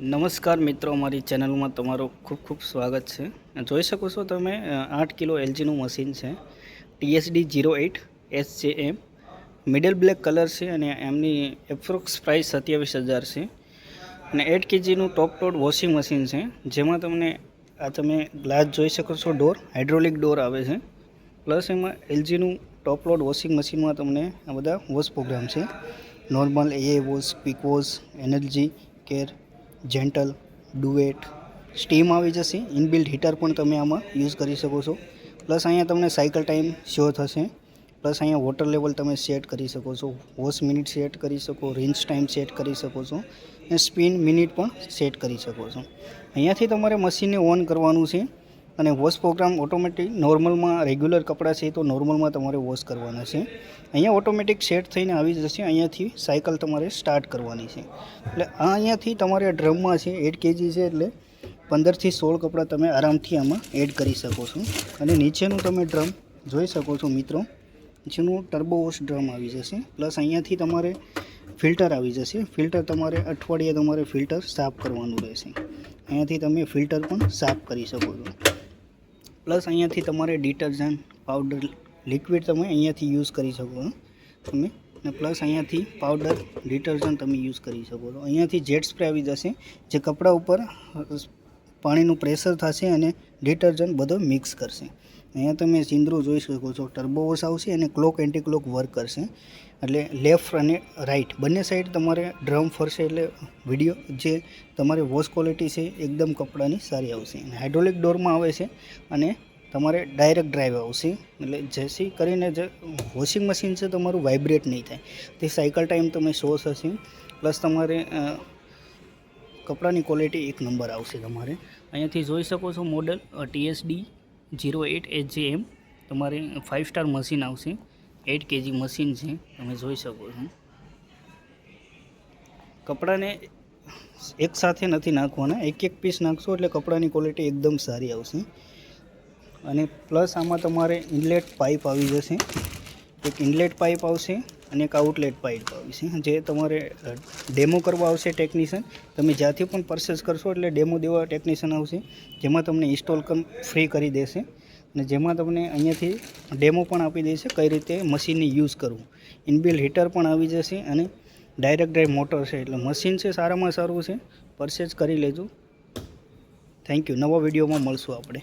નમસ્કાર મિત્રો અમારી ચેનલમાં તમારું ખૂબ ખૂબ સ્વાગત છે. જોઈ શકો છો તમે આઠ કિલો એલજીનું મશીન છે. ટીએસડી જીરો એઇટ એસ જે એમ મિડલ બ્લેક કલર છે અને એમની એપ્રોક્સ પ્રાઇસ સત્યાવીસ હજાર છે. અને એટ કેજીનું ટોપ ટોડ વોશિંગ મશીન છે. જેમાં તમને, આ તમે ગ્લાસ જોઈ શકો છો ડોર હાઇડ્રોલિક ડોર આવે છે. પ્લસ એમાં એલજીનું ટોપ લોડ વોશિંગ મશીનમાં તમને આ બધા વોશ પ્રોગ્રામ છે. નોર્મલ એ wash quick wash energy care gentle, duet, steam આવી જશે. ઇનબિલ્ટ હીટર પણ તમે આમાં યુઝ કરી શકો છો. પ્લસ અહીંયા તમને સાયકલ ટાઈમ શો થશે. પ્લસ અહીંયા વોટર લેવલ તમે સેટ કરી શકો છો. વોશ મિનિટ સેટ કરી શકો રેન્જ ટાઈમ સેટ કરી શકો છો અને સ્પિન મિનિટ પણ સેટ કરી શકો છો. અહીંયાથી તમારે મશીનને ઓન કરવાનું છે. અને વોશ પ્રોગ્રામ ઓટોમેટિક નોર્મલમાં રેગ્યુલર કપડાં છે તો નોર્મલમાં તમારે વોશ કરવાના છે. અહીંયા ઓટોમેટિક સેટ થઈને આવી જશે, અહીંયાથી સાયકલ તમારે સ્ટાર્ટ કરવાની છે. એટલે આ અહીંયાથી તમારે ડ્રમમાં છે, એટ કેજી છે એટલે પંદરથી સોળ કપડાં તમે આરામથી આમાં એડ કરી શકો છો. અને નીચેનું તમે ડ્રમ જોઈ શકો છો મિત્રો, નીચેનું ટર્બો વોશ ડ્રમ આવી જશે. પ્લસ અહીંયાથી તમારે ફિલ્ટર આવી જશે. ફિલ્ટર તમારે અઠવાડિયે તમારે ફિલ્ટર સાફ કરવાનું રહેશે. અહીંયાથી તમે ફિલ્ટર પણ સાફ કરી શકો છો. પ્લસ અહીંયાથી તમારે ડિટર્જન્ટ પાવડર લિક્વિડ તમે અહીંયાથી યુઝ કરી શકો છો તમે અને પ્લસ અહીંયાથી પાવડર, ડિટર્જન્ટ તમે યુઝ કરી શકો. છો અહીંયાથી જેટ સ્પ્રે આવી જશે, જે કપડાં ઉપર પાણીનું પ્રેશર થશે અને ડિટર્જન્ટ બધો મિક્સ કરશે. અહીંયા તમે સિંદ્રુ જોઈ શકો છો. ટર્બો વોશ આવશે અને ક્લોક એન્ટી ક્લોક વર્ક કરશે. એટલે લેફ્ટ અને રાઈટ બંને સાઈડ તમારે ડ્રમ ફરશે એટલે વીડિયો જે તમારે વોશ ક્વોલિટી છે એકદમ કપડાની સારી આવશે. અને હાઇડ્રોલિક ડોરમાં આવે છે અને તમારે ડાયરેક્ટ ડ્રાઈવ આવશે. એટલે જેથી કરીને જે વોશિંગ મશીન છે તમારું વાઇબ્રેટ નહીં થાય. તે સાયકલ ટાઈમ તમે શો થશે પ્લસ તમારે કપડાની ક્વોલિટી એક નંબર આવશે તમારે. અહીંયાથી જોઈ શકો છો model TSD zero eight H J M તમારે ફાઇવ સ્ટાર મશીન આવશે. એટ કેજી મશીન છે. તમે જોઈ શકો છો. કપડાને એક સાથે નથી નાખવાના. એક એક પીસ નાખશો એટલે કપડાની ક્વોલિટી એકદમ સારી આવશે. અને પ્લસ આમાં તમારે ઇનલેટ પાઇપ આવી જશે. એક ઇનલેટ પાઇપ આવશે. અને એક આઉટલેટ પાઇપ આવશે જે તમારે ડેમો કરવા આવશે ટેકનિશિયન તમે જ્યાંથી પણ પરચેસ કરશો એટલે ડેમો દેવા ટેકનિશિયન આવશે, જેમાં તમને ઇન્સ્ટોલ ફ્રી કરી દેશે. અને જેમાં તમને અહીંયાથી ડેમો પણ આપી દેશે કઈ રીતે મશીનને યુઝ કરવું. ઇનબિલ હીટર પણ આવી જશે અને ડાયરેક્ટ ડ્રાઈવ મોટર છે. એટલે મશીન છે, સારામાં સારું છે. પરચેસ કરી લેજો. થેન્ક યુ નવા વિડીયોમાં મળશું આપણે.